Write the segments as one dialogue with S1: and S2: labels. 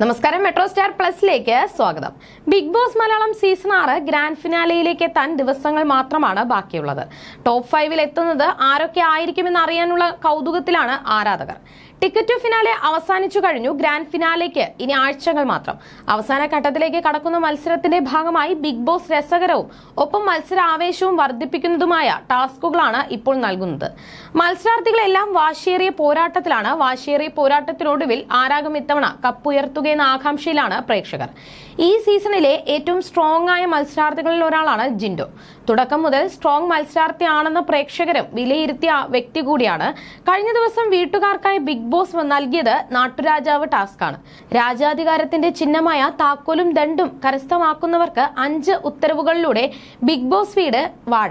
S1: നമസ്കാരം metro Star പ്ലസിലേക്ക് സ്വാഗതം. ബിഗ് ബോസ് മലയാളം സീസൺ ആറ് ഗ്രാൻഡ് ഫിനാലയിലേക്ക് എത്താൻ ദിവസങ്ങൾ മാത്രമാണ് ബാക്കിയുള്ളത്. ടോപ്പ് ഫൈവിൽ എത്തുന്നത് ആരൊക്കെ ആയിരിക്കുമെന്ന് അറിയാനുള്ള കൗതുകത്തിലാണ് ആരാധകർ. ടിക്കറ്റ് ടു ഫിനാലെ അവസാനിച്ചു കഴിഞ്ഞു. ഗ്രാൻഡ് ഫിനാലേക്ക് ഇനി ആഴ്ചകൾ മാത്രം. അവസാന ഘട്ടത്തിലേക്ക് കടക്കുന്ന മത്സരത്തിന്റെ ഭാഗമായി ബിഗ് ബോസ് രസകരവും ഒപ്പം മത്സര ആവേശവും വർദ്ധിപ്പിക്കുന്നതുമായ ടാസ്കുകളാണ് ഇപ്പോൾ നൽകുന്നത്. മത്സരാർത്ഥികളെല്ലാം വാശിയേറിയ പോരാട്ടത്തിലാണ്. വാശിയേറിയ പോരാട്ടത്തിനൊടുവിൽ ആരാകും ഇത്തവണ കപ്പുയർത്തുകയെന്ന ആകാംക്ഷയിലാണ് പ്രേക്ഷകർ. ഈ സീസണിലെ ഏറ്റവും സ്ട്രോങ് ആയ മത്സരാർത്ഥികളിൽ ഒരാളാണ് ജിൻഡോ. തുടക്കം മുതൽ സ്ട്രോങ് മത്സരാർത്ഥിയാണെന്ന് പ്രേക്ഷകരും വിലയിരുത്തിയ വ്യക്തി കൂടിയാണ് കഴിഞ്ഞ ദിവസം വീട്ടുകാർക്കായി ബിഗ് ബോസ് നൽകിയത് നാട്ടുരാജാവ് ടാസ്കാണ് രാജാധികാരത്തിന്റെ ചിഹ്നമായ താക്കോലും ദണ്ടും കരസ്ഥമാക്കുന്നവർക്ക് അഞ്ച് ഉത്തരവുകളിലൂടെ ബിഗ് ബോസ് വീട് വാഴ.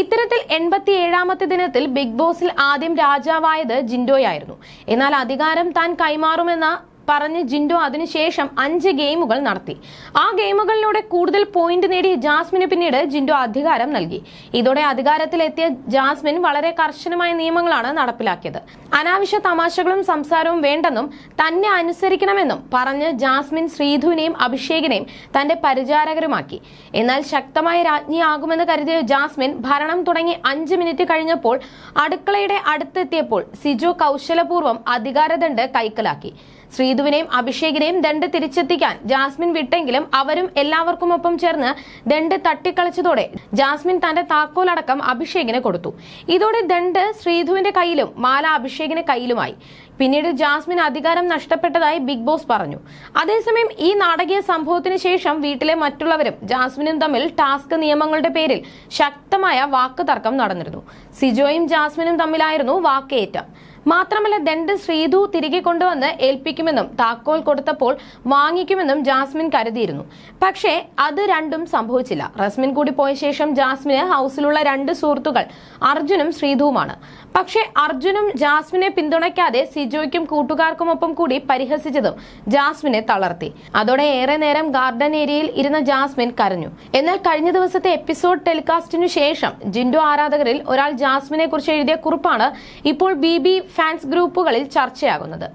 S1: ഇത്തരത്തിൽ എൺപത്തി ഏഴാമത്തെ ദിനത്തിൽ ബിഗ് ബോസിൽ ആദ്യം രാജാവായത് ജിൻഡോയായിരുന്നു. എന്നാൽ അധികാരം താൻ കൈമാറുമെന്ന പറഞ്ഞ് ജിൻഡോ അതിനുശേഷം അഞ്ച് ഗെയിമുകൾ നടത്തി. ആ ഗെയിമുകളിലൂടെ കൂടുതൽ പോയിന്റ് നേടിയ ജാസ്മിന് പിന്നീട് ജിൻഡോ അധികാരം നൽകി. ഇതോടെ അധികാരത്തിലെത്തിയ ജാസ്മിൻ വളരെ കർശനമായ നിയമങ്ങളാണ് നടപ്പിലാക്കിയത്. അനാവശ്യ തമാശകളും സംസാരവും വേണ്ടെന്നും തന്നെ അനുസരിക്കണമെന്നും പറഞ്ഞ് ജാസ്മിൻ ശ്രീധുവിനെയും അഭിഷേകിനെയും തന്റെ പരിചാരകരുമാക്കി. എന്നാൽ ശക്തമായ രാജ്ഞിയാകുമെന്ന് കരുതിയ ജാസ്മിൻ ഭരണം തുടങ്ങി അഞ്ച് മിനിറ്റ് കഴിഞ്ഞപ്പോൾ അടുക്കളയുടെ അടുത്തെത്തിയപ്പോൾ സിജു കൗശലപൂർവം അധികാരദണ്ഡ് കൈക്കലാക്കി. ശ്രീധുവിനെയും അഭിഷേകിനെയും ദണ്ട് തിരിച്ചെത്തിക്കാൻ ജാസ്മിൻ വിട്ടെങ്കിലും അവരും എല്ലാവർക്കുമൊപ്പം ചേർന്ന് ദണ്ട് തട്ടിക്കളിച്ചതോടെ ജാസ്മിൻ തന്റെ താക്കോലടക്കം അഭിഷേകിന് കൊടുത്തു. ഇതോടെ ദണ്ട് ശ്രീധുവിന്റെ കയ്യിലും മാല അഭിഷേകിന്റെ കയ്യിലുമായി. പിന്നീട് ജാസ്മിൻ അധികാരം നഷ്ടപ്പെട്ടതായി ബിഗ് ബോസ് പറഞ്ഞു. അതേസമയം ഈ നാടകീയ സംഭവത്തിന് ശേഷം വീട്ടിലെ മറ്റുള്ളവരും ജാസ്മിനും തമ്മിൽ ടാസ്ക് നിയമങ്ങളുടെ പേരിൽ ശക്തമായ വാക്ക് തർക്കം നടന്നിരുന്നു. സിജോയും ജാസ്മിനും തമ്മിലായിരുന്നു വാക്കേറ്റം. മാത്രമല്ല ദണ്ട് ശ്രീധു തിരികെ കൊണ്ടുവന്ന് ഏൽപ്പിക്കുമെന്നും താക്കോൽ കൊടുത്തപ്പോൾ വാങ്ങിക്കുമെന്നും ജാസ്മിൻ കരുതിയിരുന്നു. പക്ഷേ അത് രണ്ടും സംഭവിച്ചില്ല. റസ്മിൻ കൂടി പോയ ശേഷം ജാസ്മിന് ഹൗസിലുള്ള രണ്ട് സുഹൃത്തുക്കൾ അർജുനും ശ്രീധുവുമാണ്. പക്ഷേ അർജുനും ജാസ്മിനെ പിന്തുണയ്ക്കാതെ സിജോയ്ക്കും കൂട്ടുകാർക്കുമൊപ്പം കൂടി പരിഹസിച്ചതും ജാസ്മിനെ തളർത്തി. അതോടെ ഏറെ നേരം ഗാർഡൻ ഏരിയയിൽ ഇരുന്ന ജാസ്മിൻ കരഞ്ഞു. എന്നാൽ കഴിഞ്ഞ ദിവസത്തെ എപ്പിസോഡ് ടെലികാസ്റ്റിനു ശേഷം ജിൻഡു ആരാധകരിൽ ഒരാൾ ജാസ്മിനെ കുറിച്ച് എഴുതിയ കുറിപ്പാണ് ഇപ്പോൾ ബി ബി ഫാൻസ് ഗ്രൂപ്പുകളിൽ ചർച്ചയാകുന്നത്.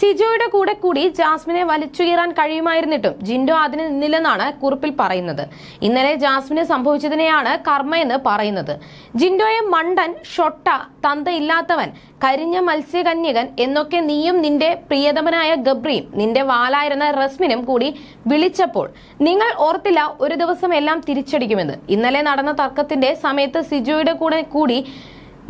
S1: സിജോയുടെ കൂടെ കൂടി ജാസ്മിനെ വലിച്ചുകീറാൻ കഴിയുമായിരുന്നിട്ടും ജിൻഡോ അതിന് നിന്നില്ലെന്നാണ് കുറിപ്പിൽ പറയുന്നത്. ഇന്നലെ ജാസ്മിന് സംഭവിച്ചതിനെയാണ് കർമ്മയെന്ന് പറയുന്നത്. ജിൻഡോയെ മണ്ടൻ ഷൊട്ട തന്തയില്ലാത്തവൻ കരിഞ്ഞ മത്സ്യകന്യകൻ എന്നൊക്കെ നീയും നിന്റെ പ്രിയതമനായ ഗബ്രിയും നിന്റെ വാലായിരുന്ന റസ്മിനും കൂടി വിളിച്ചപ്പോൾ നിങ്ങൾ ഓർത്തില്ല ഒരു ദിവസം എല്ലാം തിരിച്ചടിക്കുമെന്ന്. ഇന്നലെ നടന്ന തർക്കത്തിന്റെ സമയത്ത് സിജോയുടെ കൂടെ കൂടി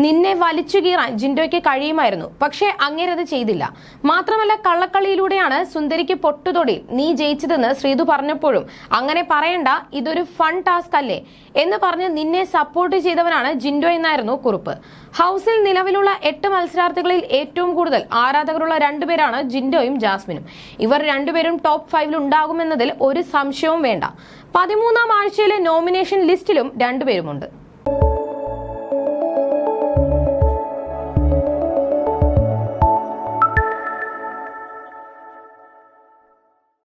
S1: നിന്നെ വലിച്ചു കീറാൻ ജിൻഡോയ്ക്ക് കഴിയുമായിരുന്നു. പക്ഷേ അങ്ങേരത് ചെയ്തില്ല. മാത്രമല്ല കള്ളക്കളിയിലൂടെയാണ് സുന്ദരിക്ക് പൊട്ടുതൊടി നീ ജയിച്ചതെന്ന് ശ്രീതു പറഞ്ഞപ്പോഴും അങ്ങനെ പറയണ്ട ഇതൊരു ഫൺ ടാസ്ക് അല്ലേ? എന്ന് പറഞ്ഞ് നിന്നെ സപ്പോർട്ട് ചെയ്തവനാണ് ജിൻഡോ എന്നായിരുന്നു കുറിപ്പ്. ഹൗസിൽ നിലവിലുള്ള എട്ട് മത്സരാർത്ഥികളിൽ ഏറ്റവും കൂടുതൽ ആരാധകരുള്ള രണ്ടുപേരാണ് ജിൻഡോയും ജാസ്മിനും. ഇവർ രണ്ടുപേരും ടോപ്പ് ഫൈവിൽ ഉണ്ടാകുമെന്നതിൽ ഒരു സംശയവും വേണ്ട. പതിമൂന്നാം ആഴ്ചയിലെ നോമിനേഷൻ ലിസ്റ്റിലും രണ്ടുപേരുമുണ്ട്.